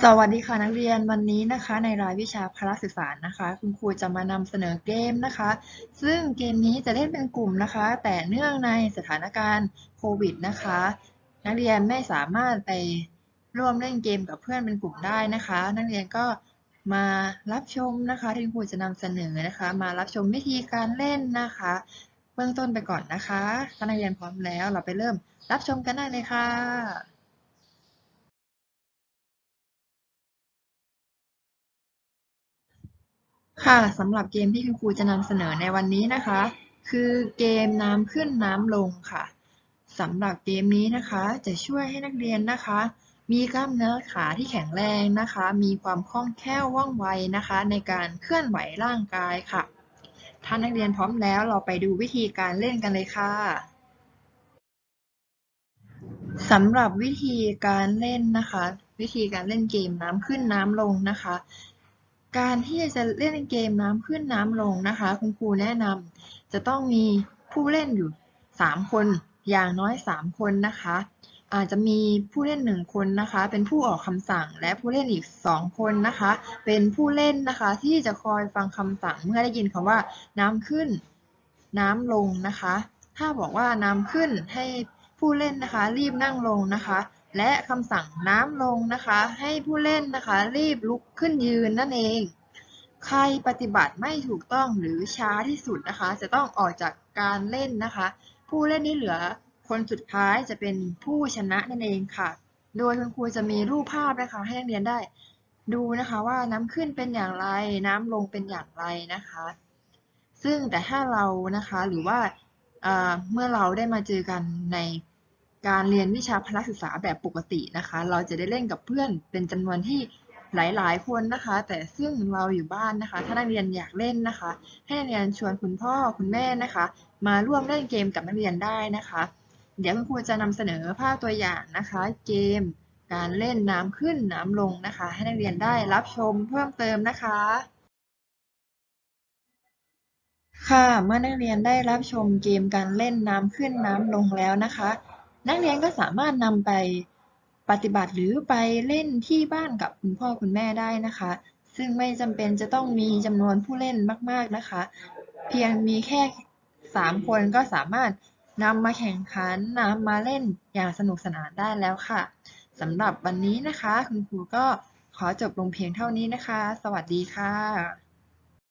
สวัสดีค่ะนักเรียนวันนี้นะคะในรายวิชาพละศึกษารนะคะ คุณครูจะมานำเสนอเกมนะคะ ซึ่งเกมนี้จะเล่นเป็นกลุ่มนะคะ แต่เนื่องในสถานการณ์โควิดนะคะ นักเรียนไม่สามารถไปร่วมเล่นเกมกับเพื่อนเป็นกลุ่มได้นะคะ นักเรียนก็มารับชมนะคะที่คุณครูจะนำเสนอนะคะ มารับชมวิธีการเล่นนะคะ เบื้องต้นไปก่อนนะคะถ้านักเรียนพร้อมแล้วเราไปเริ่มรับชมกันได้เลยค่ะ ค่ะสำหรับเกมที่คุณครูจะนำเสนอในวันนี้นะคะ คือเกมน้ำขึ้นน้ำลงค่ะสำหรับเกมนี้นะคะจะช่วยให้นักเรียนนะคะ มีกล้ามเนื้อขาที่แข็งแรงนะคะ มีความคล่องแคล่วว่องไวนะคะ ในการเคลื่อนไหวร่างกายค่ะ ถ้านักเรียนพร้อมแล้วเราไปดูวิธีการเล่นกันเลยค่ะสำหรับวิธีการเล่นนะคะ วิธีการเล่นเกมน้ำขึ้นน้ำลงนะคะ การที่จะเล่นเกมน้ำขึ้นน้ำลงนะคะ คุณครูแนะนำจะต้องมีผู้เล่นอยู่ 3 คน อย่างน้อย 3 คนนะคะ อาจจะมีผู้เล่น 1 คนนะคะ เป็นผู้ออกคำสั่งและผู้เล่นอีก 2 คนนะคะ เป็นผู้เล่นนะคะที่จะคอยฟังคำสั่งเมื่อได้ยินคำว่าน้ำขึ้น น้ำลงนะคะ ถ้าบอกว่าน้ำขึ้นให้ผู้เล่นนะคะ รีบนั่งลงนะคะ และคำสั่งน้ำลงนะคะ ให้ผู้เล่นนะคะ รีบลุกขึ้นยืนนั่นเอง ใครปฏิบัติไม่ถูกต้องหรือช้าที่สุดนะคะ จะต้องออกจากการเล่นนะคะ ผู้เล่นที่เหลือคนสุดท้ายจะเป็นผู้ชนะนั่นเองค่ะ โดยคุณครูจะมีรูปภาพนะคะ ให้นักเรียนได้ ดูนะคะว่าน้ำขึ้นเป็นอย่างไร น้ำลงเป็นอย่างไรนะคะ ซึ่งแต่ถ้าเรานะคะหรือว่าเมื่อเราได้มาเจอกันใน การเรียนวิชาพละศึกษาแบบปกตินะคะ เราจะได้เล่นกับเพื่อนเป็นจำนวนที่หลายๆ คนนะคะ แต่ซึ่งเราอยู่บ้านนะคะ ถ้านักเรียนอยากเล่นนะคะ ให้นักเรียนชวนคุณพ่อคุณแม่นะคะ มาร่วมเล่นเกมกับนักเรียนได้นะคะ เดี๋ยวคุณครูจะนำเสนอภาพตัวอย่างนะคะ เกม การเล่นน้ำขึ้นน้ำลงนะคะ ให้นักเรียนได้รับชมเพิ่มเติมนะคะค่ะ เมื่อนักเรียนได้รับชมเกมการเล่นน้ำขึ้นน้ำลงแล้วนะคะ นักเรียนก็สามารถนำไปปฏิบัติหรือไปเล่นที่บ้านกับคุณพ่อคุณแม่ได้นะคะ ซึ่งไม่จำเป็นจะต้องมีจำนวนผู้เล่นมาก ๆนะคะ เพียงมีแค่สามคนก็สามารถนำมาแข่งขันนำมาเล่นอย่างสนุกสนานได้แล้วค่ะสำหรับวันนี้นะคะ คุณครูก็ขอจบลงเพียงเท่านี้นะคะ สวัสดีค่ะ